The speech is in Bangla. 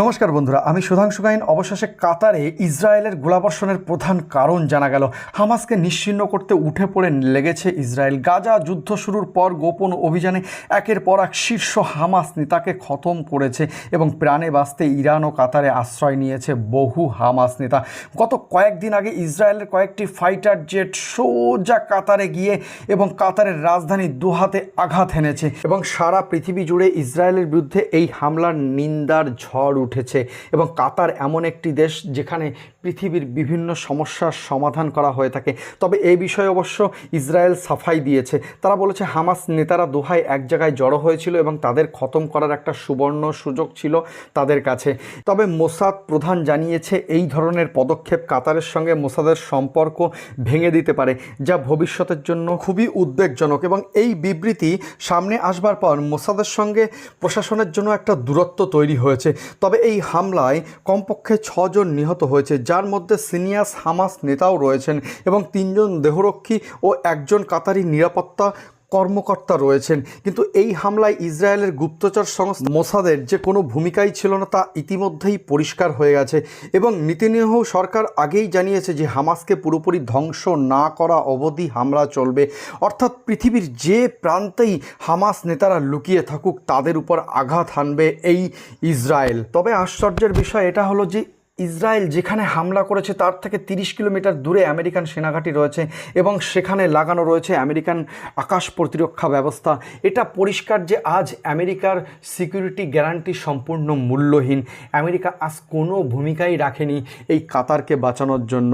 নমস্কার বন্ধুরা, আমি সুধাংশু গাইন। অবশেষে কাতারে ইসরায়েলের গোলাবর্ষণের প্রধান কারণ জানা গেল। হামাসকে নিশ্চিহ্ন করতে উঠে পড়ে লেগেছে ইসরায়েল। গাজা যুদ্ধ শুরুর পর গোপন অভিযানে একের পর এক শীর্ষ হামাস নেতাকে খতম করেছে এবং প্রাণে বাঁচতে ইরান ও কাতারে আশ্রয় নিয়েছে বহু হামাস নেতা। গত কয়েকদিন আগে ইসরায়েলের কয়েকটি ফাইটার জেট সোজা কাতারে গিয়ে এবং কাতারের রাজধানী দুহাতে আঘাত এনেছে এবং সারা পৃথিবী জুড়ে ইসরায়েলের বিরুদ্ধে এই হামলার নিন্দার ঝড় উঠেছে এবং কাতার এমন একটি দেশ যেখানে পৃথিবীর বিভিন্ন সমস্যার সমাধান করা হয়ে থাকে। তবে এই বিষয়ে অবশ্য ইসরায়েল সাফাই দিয়েছে। তারা বলেছে, হামাস নেতারা দোহায় এক জায়গায় জড়ো হয়েছিল এবং তাদের খতম করার একটা সুবর্ণ সুযোগ ছিল তাদের কাছে। তবে মোসাদ প্রধান জানিয়েছে, এই ধরনের পদক্ষেপ কাতারের সঙ্গে মোসাদের সম্পর্ক ভেঙে দিতে পারে, যা ভবিষ্যতের জন্য খুবই উদ্বেগজনক এবং এই বিবৃতি সামনে আসবার পর মোসাদের সঙ্গে প্রশাসনের জন্য একটা দূরত্ব তৈরি হয়েছে। তবে এই হামলায় কমপক্ষে ছজন নিহত হয়েছে যার মধ্যে সিনিয়াস হামাস নেতাও রয়েছেন এবং তিনজন দেহরক্ষী ও একজন কাতারি নিরাপত্তা কর্মকর্তা রয়েছেন। কিন্তু এই হামলায় ইসরায়েলের গুপ্তচর সংস্থা মোসাদের যে কোনো ভূমিকাই ছিল না তা ইতিমধ্যেই পরিষ্কার হয়ে গেছে এবং নীতিনিয়াহু সরকার আগেই জানিয়েছে যে হামাসকে পুরোপুরি ধ্বংস না করা অবধি হামলা চলবে। অর্থাৎ পৃথিবীর যে প্রান্তেই হামাস নেতারা লুকিয়ে থাকুক, তাদের উপর আঘাত হানবে এই ইসরায়েল। তবে আশ্চর্যের বিষয় এটা হলো যে ইসরায়েল যেখানে হামলা করেছে, তার থেকে তিরিশ কিলোমিটার দূরে আমেরিকান সেনাঘাঁটি রয়েছে এবং সেখানে লাগানো রয়েছে আমেরিকান আকাশ প্রতিরক্ষা ব্যবস্থা। এটা পরিষ্কার যে আজ আমেরিকার সিকিউরিটি গ্যারান্টি সম্পূর্ণ মূল্যহীন। আমেরিকা আজ কোনো ভূমিকাই রাখেনি এই কাতারকে বাঁচানোর জন্য।